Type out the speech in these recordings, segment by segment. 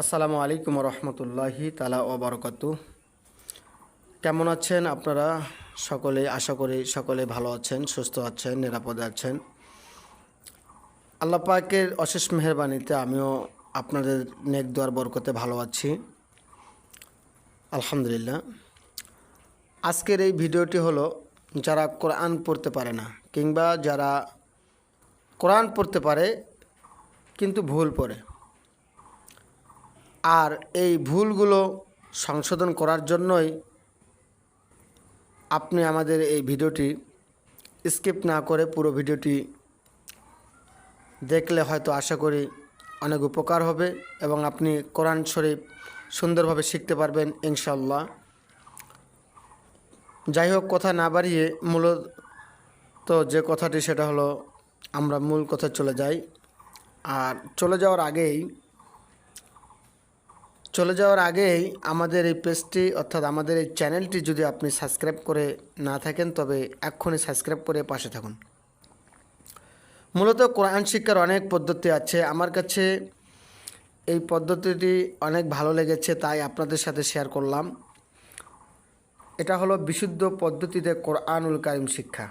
আসসালামু আলাইকুম রহমতুল্লাহি তালা ওবরকাত কেমন আছেন আপনারা? সকলে, আশা করি সকলে ভালো আছেন, সুস্থ আছেন, নিরাপদে আছেন। আল্লাহ পাকের অশেষ মেহরবানিতে আমিও আপনাদের নেক দোয়ার বরকতে ভালো আছি। আলহামদুলিল্লাহ। আজকের এই ভিডিওটি হলো যারা কোরআন পড়তে পারে না কিংবা যারা কোরআন পড়তে পারে কিন্তু ভুল পড়ে। আর এই ভুলগুলো সংশোধন করার জন্যই আপনি আমাদের এই ভিডিওটি স্কিপ না করে পুরো ভিডিওটি দেখলে হয়তো আশা করি অনেক উপকার হবে এবং আপনি কোরআন শরীফ সুন্দরভাবে শিখতে পারবেন ইনশাল্লাহ যাই হোক, কথা না বাড়িয়ে মূলত যে কথাটি সেটা হলো আমরা মূল কথা চলে যাই। আর চলে যাওয়ার আগেই চলে যাওয়ার আগেই আমাদের এই পেজটি অর্থাৎ আমাদের এই চ্যানেলটি যদি আপনি সাবস্ক্রাইব করে না থাকেন, তবে এক্ষুনি সাবস্ক্রাইব করে পাশে থাকুন। মূলত কোরআন শিক্ষার অনেক পদ্ধতি আছে। আমার কাছে এই পদ্ধতিটি অনেক ভালো লেগেছে, তাই আপনাদের সাথে শেয়ার করলাম। এটা হলো বিশুদ্ধ পদ্ধতিতে কোরআনুল কারিম শিক্ষা।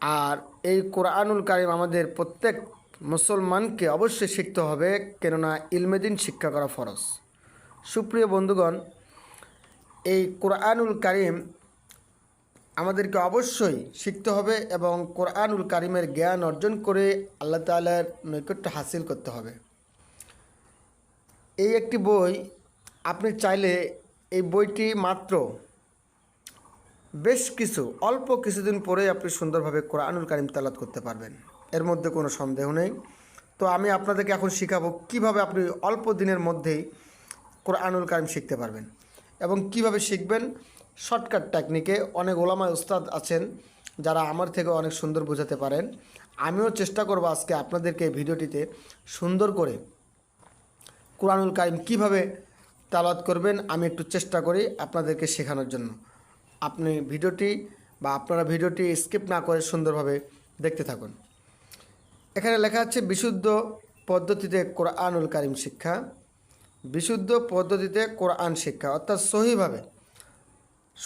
আর এই কোরআনুল কারিম আমাদের প্রত্যেক মুসলমানকে অবশ্যই শিখতে হবে, কেননা ইলমেদিন শিক্ষা করা ফরজ। সুপ্রিয় বন্ধুগণ, এই কোরআনুল কারিম আমাদেরকে অবশ্যই শিখতে হবে এবং কোরআনুল কারিমের জ্ঞান অর্জন করে আল্লাহ তালার নৈকট্য হাসিল করতে হবে। এই একটি বই আপনি চাইলে এই বইটি মাত্র বেশ কিছু, অল্প কিছুদিন পরে আপনি সুন্দরভাবে কোরআনুল কারিম তালাত করতে পারবেন। এর মধ্যে কোনো সন্দেহ নেই। তো আমি আপনাদেরকে এখন শেখাবো কীভাবে আপনি অল্প দিনের মধ্যেই কোরআনুল কারিম শিখতে পারবেন এবং কীভাবে শিখবেন শর্টকাট টেকনিকে অনেক ওলামা উস্তাদ আছেন যারা আমার থেকে অনেক সুন্দর বোঝাতে পারেন। আমিও চেষ্টা করব আজকে আপনাদেরকে এই ভিডিওটিতে সুন্দর করে কোরআনুল কারিম কীভাবে তালাত করবেন আমি একটু চেষ্টা করি আপনাদেরকে শেখানোর জন্য। আপনি ভিডিওটি বা আপনারা ভিডিওটি স্কিপ না করে সুন্দরভাবে দেখতে থাকুন। এখানে লেখা আছে, বিশুদ্ধ পদ্ধতিতে কোরআনুল কারিম শিক্ষা। বিশুদ্ধ পদ্ধতিতে কোরআন শিক্ষা, অর্থাৎ সহিভাবে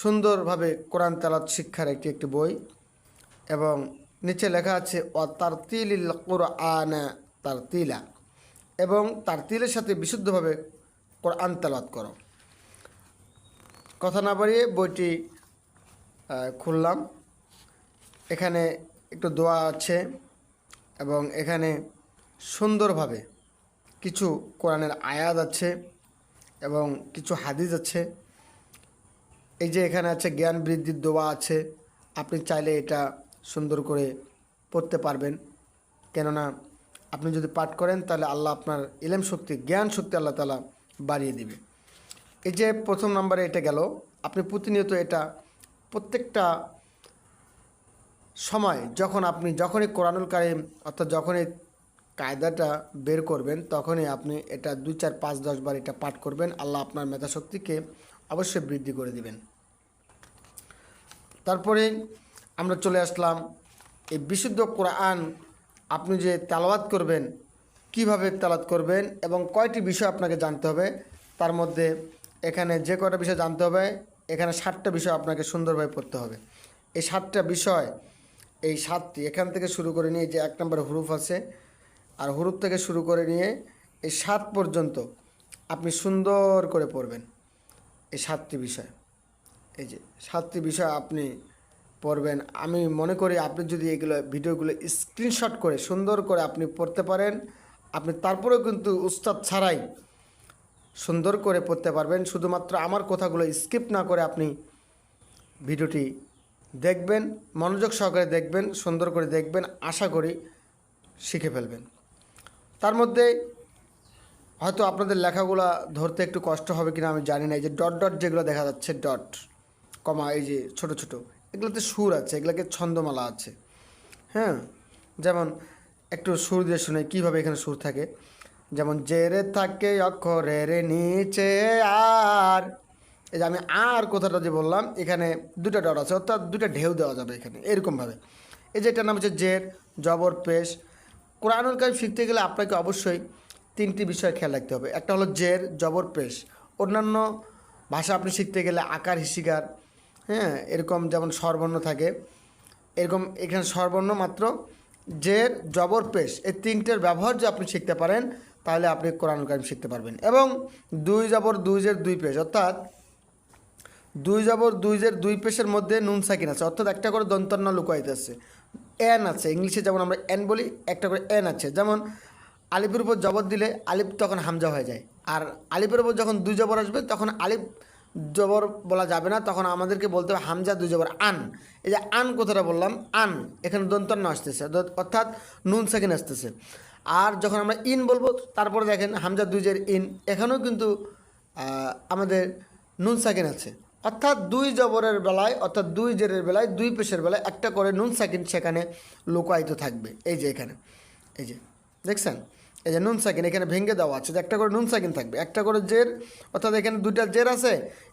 সুন্দরভাবে কোরআন তালাত শিক্ষার একটি একটি বই। এবং নিচে লেখা আছে ও তারতিল কোরআন তারতিলা। এবং তারতিলের সাথে বিশুদ্ধভাবে কোরআন তালাত করো। কথা না বাড়িয়ে বইটি খুললাম। এখানে একটু দোয়া আছে। এবং এখানে সুন্দরভাবে কিছু কোরআনের আয়াত আছে এবং কিছু হাদিস আছে। এই যে এখানে আছে, জ্ঞান বৃদ্ধির দোয়া আছে। আপনি চাইলে এটা সুন্দর করে পড়তে পারবেন। কেননা আপনি যদি পাঠ করেন, তাহলে আল্লাহ আপনার ইলেম শক্তি, জ্ঞান শক্তি আল্লাহ তালা বাড়িয়ে দিবে। এই যে প্রথম নম্বরে এটা গেল। আপনি প্রতিনিয়ত এটা প্রত্যেকটা সময় যখন আপনি যখনই কোরআনুল কারিম অর্থাৎ যখনই কায়দাটা বের করবেন, তখনই আপনি এটা দুই চার পাঁচ দশ বার এটা পাঠ করবেন। আল্লাহ আপনার মেধাশক্তিকে অবশ্যই বৃদ্ধি করে দিবেন। তারপরে আমরা চলে আসলাম, এই বিশুদ্ধ কোরআন আপনি যে তালাওয়াত করবেন, কীভাবে তালাত করবেন এবং কয়টি বিষয় আপনাকে জানতে হবে, তার মধ্যে এখানে যে কয়টা বিষয় জানতে হবে, এখানে সাতটা বিষয় আপনাকে সুন্দরভাবে পড়তে হবে। এই সাতটা বিষয় এই সাতটি, এখান থেকে শুরু করে নিয়ে যে এক নম্বরে হুরুফ আছে, আর হুরুফ থেকে শুরু করে নিয়ে এই সাত পর্যন্ত আপনি সুন্দর করে পড়বেন এই সাতটি বিষয়। এই যে সাতটি বিষয় আপনি পড়বেন। আমি মনে করি আপনি যদি এগুলো ভিডিওগুলো স্ক্রিনশট করে সুন্দর করে আপনি পড়তে পারেন, আপনি তারপরেও কিন্তু উস্তাদ ছাড়াই সুন্দর করে পড়তে পারবেন। শুধুমাত্র আমার কথাগুলো স্কিপ না করে আপনি ভিডিওটি দেখবেন, মনোযোগ সহকারে দেখবেন, সুন্দর করে দেখবেন, আশা করি শিখে ফেলবেন। তার মধ্যে হয়তো আপনাদের লেখাগুলো ধরতে একটু কষ্ট হবে কিনা আমি জানি না, এই যে ডট ডট যেগুলো দেখা যাচ্ছে, ডট, কমা, এই যে ছোট ছোট, এগুলোতে সুর আছে, এগুলোকে ছন্দমালা আছে। হ্যাঁ যেমন একটু সুর দিয়ে শুনে কীভাবে এখানে সুর থাকে। যেমন জেরে থাকে অক্ষরের নিচে আর এই যে আমি আর কথাটা যে বললাম, এখানে দুটো ডট আছে, অর্থাৎ দুটো ঢেউ দেওয়া যাবে এখানে, এরকমভাবে। এই যে এটার নাম হচ্ছে জের, জবর, পেশ। কোরআনুল কারিম শিখতে গেলে আপনাকে অবশ্যই তিনটি বিষয় খেয়াল রাখতে হবে। একটা হলো জের, জবর, পেশ। অন্যান্য ভাষা আপনি শিখতে গেলে আকার, হিসিকার হ্যাঁ এরকম যেমন স্বরবর্ণ থাকে, এরকম এখানে স্বরবর্ণ মাত্র। জের, জবর, পেশ, এই তিনটের ব্যবহার যে আপনি শিখতে পারেন, তাহলে আপনি কোরআন কারিম শিখতে পারবেন। এবং দুই জবর, দুই জের, দুই পেশ, অর্থাৎ দুই জবর, দুই জের, দুই পেশের মধ্যে নুন সাকিন আছে। অর্থাৎ একটা করে দন্তন্য লুকাইতে আছে। এন আছে, ইংলিশে যেমন আমরা এন বলি, একটা করে এন আছে। যেমন আলিফের উপর জবর দিলে আলিফ তখন হামজা হয়ে যায়। আর আলিফের উপর যখন দুই জবর আসবে, তখন আলিফ জবর বলা যাবে না। তখন আমাদেরকে বলতে হবে হামজা, দুই জবর, আন। এই যে আন কথাটা বললাম, আন, এখানে দন্তন্য আসতেছে। অর্থাৎ- নুন সাকিন আসতেছে। আর যখন আমরা ইন বলব, তারপরে দেখেন হামজা, দুই জের, ইন। এখানেও কিন্তু আমাদের নুন সাকিন আছে। অর্থাৎ দুই জবরের বেলায়, অর্থাৎ দুই জেরের বেলায়, দুই পেশের বেলায় একটা করে নুন সাকিন সেখানে লুকায়িত থাকবে। এই যে এখানে, এই যে, দেখছেন? এই যে নুন সাকিন এখানে ভেঙে দেওয়া আছে যে একটা করে নুন সাকিন থাকবে। একটা করে জের, অর্থাৎ এখানে দুইটা জের আছে,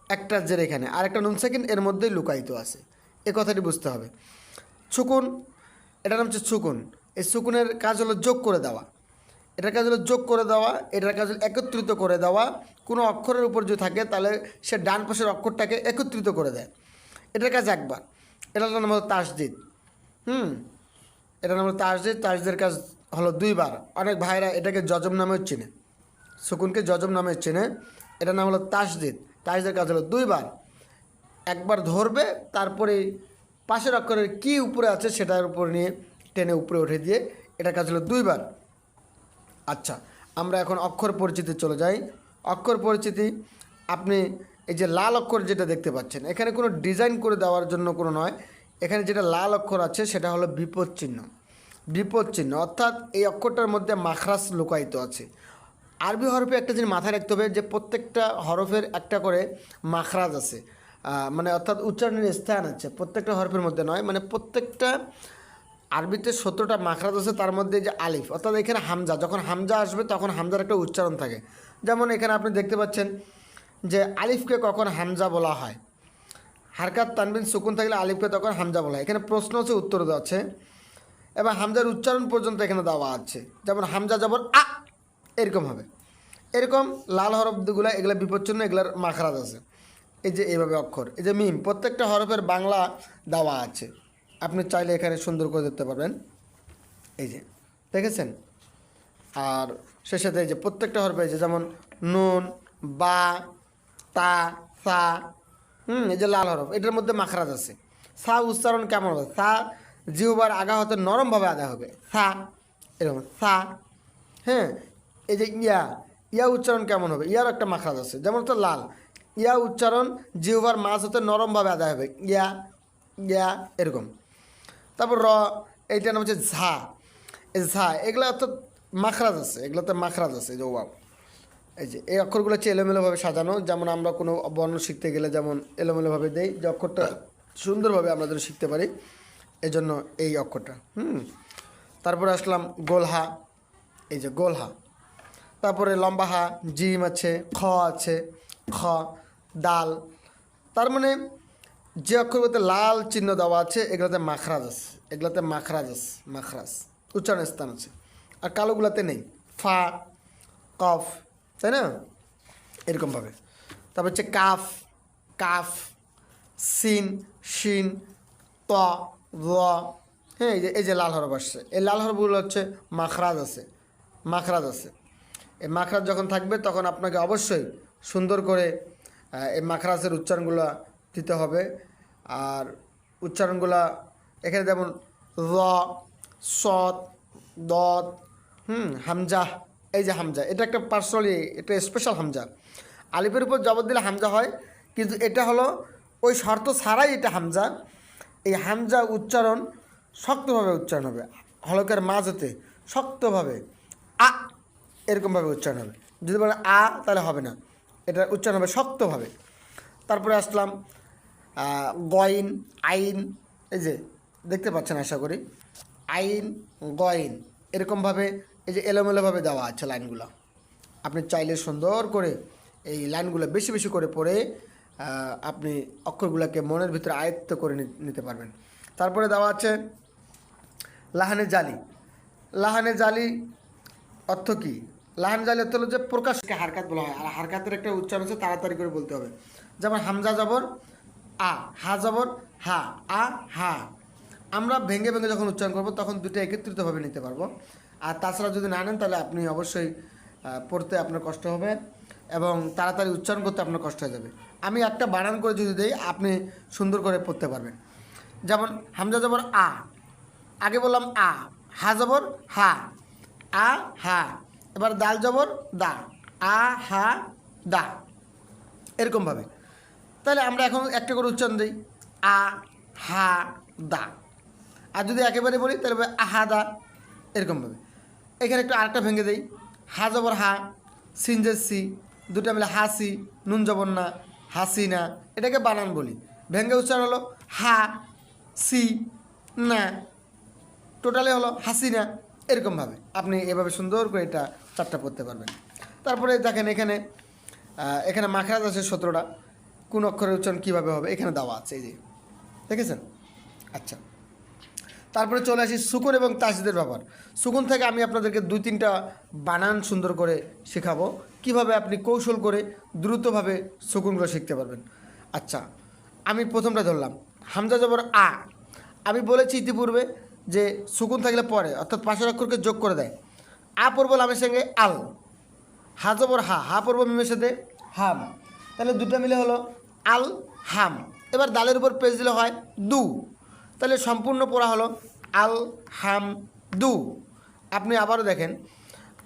একটা জের এখানে, আর একটা নুন সাকিন এর মধ্যেই লুকায়িত আছে। এ কথাটি বুঝতে হবে। ছুকুন, এটার নাম হচ্ছে ছুকুন। এই ছুকুনের কাজ হলো যোগ করে দেওয়া। এটার কাজ হলো যোগ করে দেওয়া, এটার কাজ হলো একত্রিত করে দেওয়া। কোনো অক্ষরের উপর যদি থাকে, তাহলে সে ডান পাশের অক্ষরটাকে একত্রিত করে দেয়। এটার কাজ একবার। এটার নাম হলো তাসদিদ হুম? এটার নাম হলো তাসদিদ তাসদের কাজ হলো দুইবার। অনেক ভাইরা এটাকে জজম নামেও চেনে। শকুনকে জজম নামে চেনে। এটার নাম হলো তাসদিদ তাসদের কাজ হলো দুইবার। একবার ধরবে, তারপরে পাশের অক্ষরের কি উপরে আছে সেটার উপর নিয়ে টেনে উপরে উঠে দিয়ে এটার কাজ হলো দুইবার। আচ্ছা আমরা এখন অক্ষর পরিচিতি চলে যাই। অক্ষর পরিচিতি, আপনি এই যে লাল অক্ষর যেটা দেখতে পাচ্ছেন, এখানে কোনো ডিজাইন করে দেওয়ার জন্য কোনো নয়। এখানে যেটা লাল অক্ষর আছে, সেটা হলো বিপদ চিহ্ন। বিপদ চিহ্ন, অর্থাৎ এই অক্ষরটার মধ্যে মাখরাস লুকায়িত আছে। আরবি হরফে একটা জিনিস মাথায় রাখতে হবে যে প্রত্যেকটা হরফের একটা করে মাখরাজ আছে। মানে অর্থাৎ উচ্চারণের স্থান আছে, প্রত্যেকটা হরফের মধ্যে নয়। মানে প্রত্যেকটা আরবিতে সতেরোটা মাখরাজ আছে, তার মধ্যে যে আলিফ, অর্থাৎ এখানে হামজা, যখন হামজা আসবে তখন হামজার একটা উচ্চারণ থাকে। যেমন এখানে আপনি দেখতে পাচ্ছেন যে আলিফকে কখন হামজা বলা হয়। হারকাত, তানবিন, সুকুন থাকলে আলিফকে তখন হামজা বলা হয়। এখানে প্রশ্ন আছে উত্তর দেওয়া আছে। এবং হামজার উচ্চারণ পর্যন্ত এখানে দেওয়া আছে। যেমন হামজা জবর আ, এরকম হবে। এরকম লাল হরফগুলো এগুলো বিপচ্ছন্ন এগুলার মাখরাজ আছে। এই যে এইভাবে অক্ষর, এই যে মিম, প্রত্যেকটা হরফের বাংলা দেওয়া আছে। আপনি চাইলে এখানে সুন্দর করে দেখতে পারবেন। এই যে, দেখেছেন? আর সে সাথে যে প্রত্যেকটা হরফে যে যেমন নুন, বা, তা, সা, হুম, এই যে লাল হরফ, এটার মধ্যে মাখরাজ আছে। সা উচ্চারণ কেমন হবে? সা জিহবার আগা হতে নরমভাবে আদা হবে। সা, এরকম, সা হ্যাঁ এই যে ইয়া ইয়া উচ্চারণ কেমন হবে? ইয়ার একটা মাখরাজ আছে, যেমন তো লাল। ইয়া উচ্চারণ জিহবার মাছ হতে নরমভাবে আদায় হবে। ইয়া ইয়া, এরকম। তারপর র, এইটার নাম হচ্ছে ঝা। এই ঝা, এগুলো তো মাখরাজ আছে, এগুলোতে মাখরাজ আছে যে ওয়াও। এই যে, এই অক্ষরগুলো হচ্ছে এলোমেলোভাবে সাজানো, যেমন আমরা কোনো বর্ণ শিখতে গেলে যেমন এলোমেলোভাবে দেই, যে অক্ষরটা সুন্দরভাবে আমরা যেন শিখতে পারি এই জন্য এই অক্ষরটা, হুম। তারপরে আসলাম গোলহা, এই যে গোলহা। তারপরে লম্বা হা, জিম আছে, খ আছে, খ, দাল। তার মানে যে অক্ষরগুলোতে লাল চিহ্ন দেওয়া আছে, এগুলাতে মাখরাজ আছে। এগুলাতে মাখরাজ আছে, মাখরাজ। উচ্চারণ স্থান আছে। আর কালোগুলাতে নেই। ফা, কফ, তাই না? এরকমভাবে। তারপর হচ্ছে কাফ কাফ, সিন, শিন, ত হ্যাঁ এই যে এই যে লাল হরফ আসছে। এই লাল হরফগুলো হচ্ছে মাখরাজ আছে। মাখরাজ আছে। এই মাখরাজ যখন থাকবে, তখন আপনাকে অবশ্যই সুন্দর করে এই মাখরাজের উচ্চারণগুলো দিতে হবে। আর উচ্চারণগুলা এখানে যেমন র, সৎ, দত, হুম, হামজা, এই যে হামজা, এটা একটা পার্সোনালি এটা স্পেশাল হামজা। আলিফের উপর জবর দিলে হামজা হয়, কিন্তু এটা হলো ওই শর্ত ছাড়াই এটা হামজা। এই হামজা উচ্চারণ শক্তভাবে উচ্চারণ হবে, হলকের মাঝতে শক্তভাবে আ এরকমভাবে উচ্চারণ হবে। যদি বলে আ, তাহলে হবে না, এটা উচ্চারণ হবে শক্তভাবে। তারপরে আসলাম গয়ন, আইন, এই যে দেখতে পাচ্ছেন আশা করি। আইন, গয়ন, এরকমভাবে এই যে এলোমেলোভাবে দেওয়া আছে লাইনগুলো। আপনি চাইলে সুন্দর করে এই লাইনগুলো বেশি বেশি করে পড়ে আপনি অক্ষরগুলোকে মনের ভিতরে আয়ত্ত করে নিতে পারবেন। তারপরে দেওয়া আছে লাহানে জালি। লাহানে জালি অর্থ কী? লাহান জালিয়াত হলো যে প্রকাশকে হারকাত বলা হয়। আর হারকাতের একটা উচ্চারণ আছে, তাড়াতাড়ি করে বলতে হবে। যেমন হামজা জবর আ, হা জবর, হা, আ, হা। আমরা ভেঙে ভেঙে যখন উচ্চারণ করব, তখন দুটো একত্রিতভাবে নিতে পারব। আর তাছাড়া যদি না নেন, তাহলে আপনি অবশ্যই পড়তে আপনার কষ্ট হবে এবং তাড়াতাড়ি উচ্চারণ করতে আপনার কষ্ট হয়ে যাবে। আমি একটা বানান করে যদি দিই, আপনি সুন্দর করে পড়তে পারবেন। যেমন, হামজা জবর, আ। আগে বললাম আ, হা জবর, হা। আ, হা। এবার দাল জবর, দা। আ, হা, দা। এরকমভাবে। তাহলে আমরা এখন একটা করে উচ্চারণ দিই। আ, হা, দা। আর যদি একেবারে বলি, তাহলে আহা, দা। এরকমভাবে এখানে একটু আরেকটা ভেঙে দেই। হা জবর হা সিনজের সি। দুটা মিলে হাসি নুন জবর না হাসি না। এটাকে বানান বলি। ভেঙে উচ্চারণ হলো হা, সি, না। টোটালি হলো হাসিনা এরকমভাবে আপনি এভাবে সুন্দর করে এটা চারটা পড়তে পারবেন। তারপরে দেখেন এখানে এখানে মাখরাজ আছে সতেরোটা। কোন অক্ষরের উচ্চারণ কীভাবে হবে? এখানে দেওয়া আছে, এই যে। দেখেছেন? আচ্ছা। তারপরে চলে আসি সুকুন এবং তাসিদের ব্যাপার সুকুন থেকে আমি আপনাদেরকে দুই তিনটা বানান সুন্দর করে শেখাবো। কীভাবে আপনি কৌশল করে দ্রুতভাবে সুকুনগুলো শিখতে পারবেন। আচ্ছা আমি প্রথমটা ধরলাম। হামজা জবর আ। আমি বলেছি ইতিপূর্বে যে সুকুন থাকলে পরে, অর্থাৎ পাশের অক্ষরকে যোগ করে দেয়। আ পড়ব লামের সঙ্গে আল। হা জবর হা। হা পড়ব মিমের সাথে হাম। তাহলে দুটো মিলে হলো আল হাম এবার দালের উপর পেজ দিলে হয় দু। তাহলে সম্পূর্ণ পড়া হলো আল হাম দু। আপনি আবারও দেখেন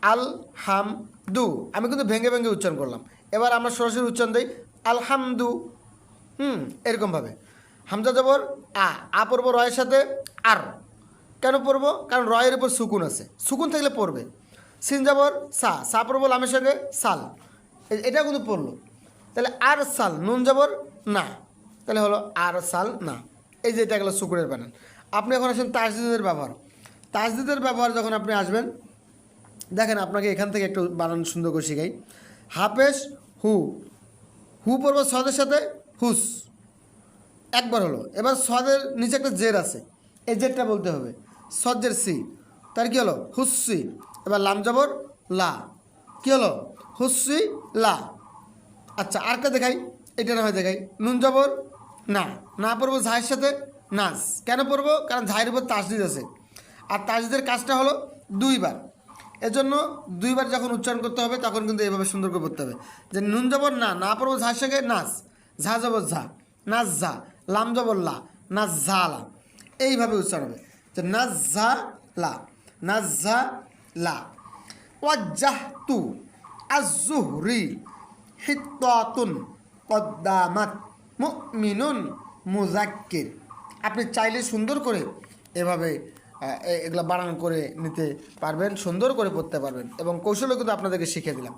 আল হাম দু। আমি কিন্তু ভেঙে ভেঙে উচ্চারণ করলাম। এবার আমরা সরাসরি উচ্চারণ দিই, আলহামদু। হুম এরকমভাবে হামজা জবর, আ। আ পড়ব রয়ের সাথে আর। কেন পড়ব? কারণ রয়ের উপর সুকুন আছে। সুকুন থাকলে পড়বে। সিন যাবর সা। সা পড়ব লামের সঙ্গে সাল। এটা কিন্তু পড়ল। তাহলে আর সাল, নুন যাবর না। তাহলে হলো আর সাল না। এই যে এটা গেলো শুকুরের বানান আপনি এখন আসেন তাজদিদের ব্যবহার। তাজদিদের ব্যবহার যখন আপনি আসবেন, দেখেন আপনাকে এখান থেকে একটু বানান সুন্দর করে শিখাই। হাফেস হু। হু পড়ব সদের সাথে হুস। একবার হলো। এবার সদের নিচে একটা জের আছে। এই জেরটা বলতে হবে। সজ্জের সি। তার কি হলো? হুসি এবার লাম জবর লা। কি হলো? হুসি লা। আচ্ছা আরেকটা দেখাই। এটা না হয় দেখাই। নুন জবর? না। না পড়ব ঝাইয়ের সাথে? নাচ কেন পড়ব? কারণ ঝাইয়ের উপর তাসদিদ আছে। আর তাসদিদের কাজটা হলো দুইবার। এজন্য দুইবার যখন উচ্চারণ করতে হবে, তখন কিন্তু এইভাবে সুন্দর করে পড়তে হবে। যে নুন জবর না না পড়ব ঝাঁর সাথে নাচ ঝা জবর ঝা নাচ ঝা, লাম জবর লা নাচ ঝা লা। এইভাবে উচ্চারণ হবে। যে নাচ ঝা লা নাচ ঝা লা। ওয়াজ্জাহতু আজ-জুহরি হিত্তাতুন কদ্দামাত মুমিনুন মুজাক্কির। আপনি চাইলে সুন্দর করে এভাবে এগুলো বানান করে নিতে পারবেন, সুন্দর করে পড়তে পারবেন এবং কৌশলও কিন্তু আপনাদেরকে শিখিয়ে দিলাম।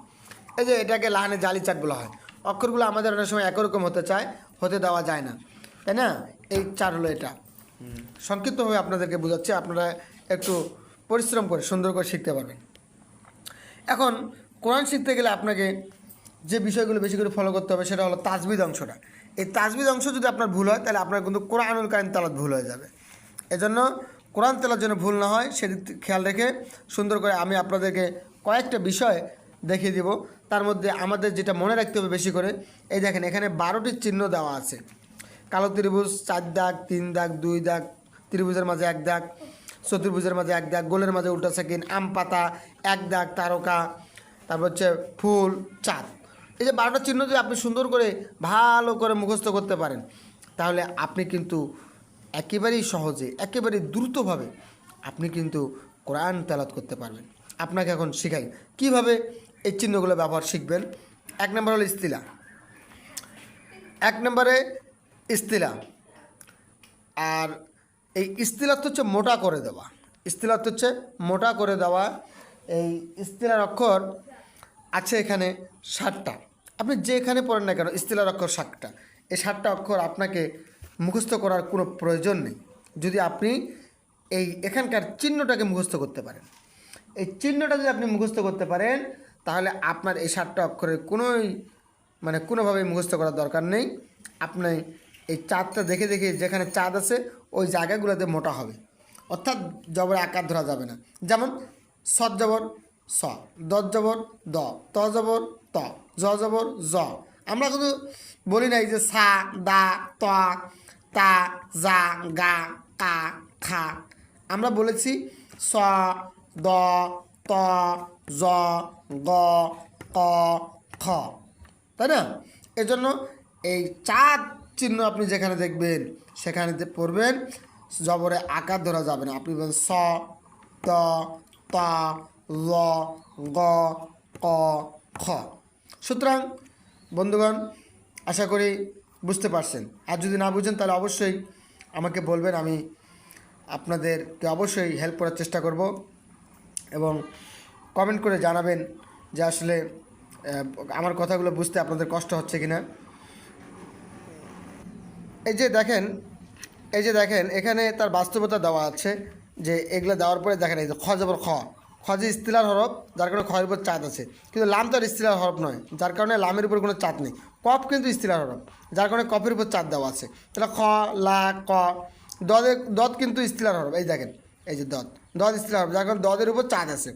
এই যে এটাকে লাহানে জালি চাট বলা হয়। অক্ষরগুলো আমাদের অনেক সময় একরকম হতে চায়, হতে দেওয়া যায় না। তাই না? এই চার হলো এটা। সংক্ষিপ্তভাবে আপনাদেরকে বোঝাচ্ছি, আপনারা একটু পরিশ্রম করে, সুন্দর করে শিখতে পারবেন। এখন কোরআন শিখতে গেলে আপনাকে যে বিষয়গুলো বেশি করে ফলো করতে হবে সেটা হলো তাজবিদ অংশটা। এই তাজবিদ অংশ যদি আপনার ভুল হয়, তাহলে আপনার কিন্তু কোরআনুল কারিম তালাত ভুল হয়ে যাবে। এজন্য কোরআন তেলার জন্য ভুল না হয়, সেদিক খেয়াল রেখে সুন্দর করে আমি আপনাদেরকে কয়েকটা বিষয় দেখিয়ে দিব। তার মধ্যে আমাদের যেটা মনে রাখতে হবে বেশি করে, এই দেখেন এখানে বারোটি চিহ্ন দেওয়া আছে। কালো ত্রিভুজ, চার দাগ, তিন দাগ, দুই দাগ, ত্রিভুজের মাঝে এক দাগ, চতুর্ভুজের মাঝে এক দাগ, গোলের মাঝে উল্টা সেকেন্ড, আম পাতা, এক দাগ, তারকা, তারপর হচ্ছে ফুল, চাঁদ। এই যে বারোটা চিহ্ন যদি আপনি সুন্দর করে, ভালো করে মুখস্থ করতে পারেন, তাহলে আপনি কিন্তু একেবারেই সহজে, একেবারেই দ্রুতভাবে আপনি কিন্তু কোরআন তেলাত করতে পারবেন। আপনাকে এখন শেখাই কীভাবে এই চিহ্নগুলো ব্যবহার শিখবেন। এক নম্বর হলো ইস্তিলা। এক নম্বরে ইস্তিলা। আর এই ইস্তিলাত হচ্ছে মোটা করে দেওয়া। ইস্তিলাত হচ্ছে মোটা করে দেওয়া। এই ইস্তিলার অক্ষর আছে এখানে ষাটটা আপনি যেখানে পড়েন না কেন, ইস্তিলার অক্ষর ষাটটা এই ষাটটা অক্ষর আপনাকে মুখস্থ করার কোনো প্রয়োজন নেই। যদি আপনি এই এখানকার চিহ্নটাকে মুখস্থ করতে পারেন। এই চিহ্নটা যদি আপনি মুখস্থ করতে পারেন, তাহলে আপনার এই ষাটটা অক্ষরের কোনোই মানে কোনোভাবেই মুখস্থ করার দরকার নেই। আপনি এই চাঁদটা দেখে দেখে যেখানে চাঁদ আছে, ওই জায়গাগুলোতে মোটা হবে। অর্থাৎ জবর আকার ধরা যাবে না। যেমন সৎ জবর স দ জবর দ, ত জবর ত, জ জবর জ। আমরা কিন্তু বলি নাই যে সা, দা, ত, তা, জা, গা, কা, খা। আমরা বলেছি স, দ, ত, জ, গ, ক, খ। তাই না? এজন্য এই চার চিহ্ন আপনি যেখানে দেখবেন, সেখানে যে পড়বেন, জবরে আকার ধরা যাবে না। আপনি বলবেন স, ত ত ল গ, ক, খ। সুতরাং, বন্ধুগণ, আশা করি বুঝতে পারছেন। আর যদি না বুঝেন, তাহলে অবশ্যই আমাকে বলবেন, আমি আপনাদেরকে অবশ্যই হেল্প করার চেষ্টা করব এবং কমেন্ট করে জানাবেন যে আসলে আমার কথাগুলো বুঝতে আপনাদের কষ্ট হচ্ছে কিনা। এই যে দেখেন, এই যে দেখেন, এখানে তার বাস্তবতা দেওয়া আছে যে এগুলো দেওয়ার পরে দেখেন এই যে খ, জবর খ। খ যে ইস্তিলার হরফ, যার কারণে খয়ের উপর চাঁদ আছে। কিন্তু লাম তো আর ইস্তিলার হরফ নয়, যার কারণে লামের উপর কোনো চাঁদ নেই। কপ কিন্তু ইস্তিলার হরফ, যার কারণে কপের উপর চাঁদ দেওয়া আছে। তাহলে খ, লা, ক, দদে, দদ কিন্তু ইস্তিলার হরফ। এই দেখেন, এই যে দদ দদ ইস্তিলার হরফ, যার কারণে দদের উপর চাঁদ আছে।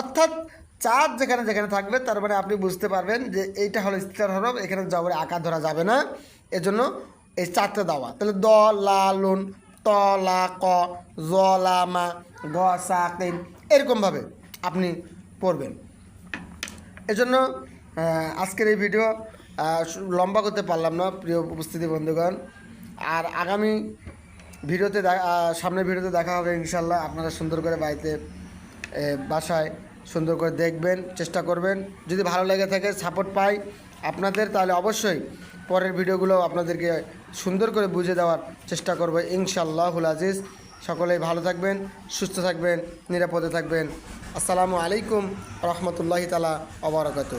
অর্থাৎ চাঁদ যেখানে যেখানে থাকবে, তার মানে আপনি বুঝতে পারবেন যে এইটা হলো ইস্তিলার হরফ, এখানে জবরে আকার ধরা যাবে না। এজন্য এই চারটে দেওয়া। তাহলে দ, লা, লুন, ত, লা, ক, জ, লা, মা, গ, সা এরকমভাবে আপনি পড়বেন। এজন্য আজকের এই ভিডিও লম্বা করতে পারলাম না, প্রিয় উপস্থিতি বন্ধুগণ। আর আগামী ভিডিওতে সামনের ভিডিওতে দেখা হবে ইনশাল্লাহ আপনারা সুন্দর করে বাড়িতে বাসায় সুন্দর করে দেখবেন, চেষ্টা করবেন। যদি ভালো লেগে থাকে সাপোর্ট পাই আপনাদের, তাহলে অবশ্যই পরের ভিডিওগুলো আপনাদেরকে সুন্দর করে বুঝে দেওয়ার চেষ্টা করব ইনশাল্লাহুল আজিজ। সকলেই ভালো থাকবেন সুস্থ থাকবেন নিরাপদে থাকবেন। আসসালামু আলাইকুম রহমতুল্লাহি তালা অবরাকাতু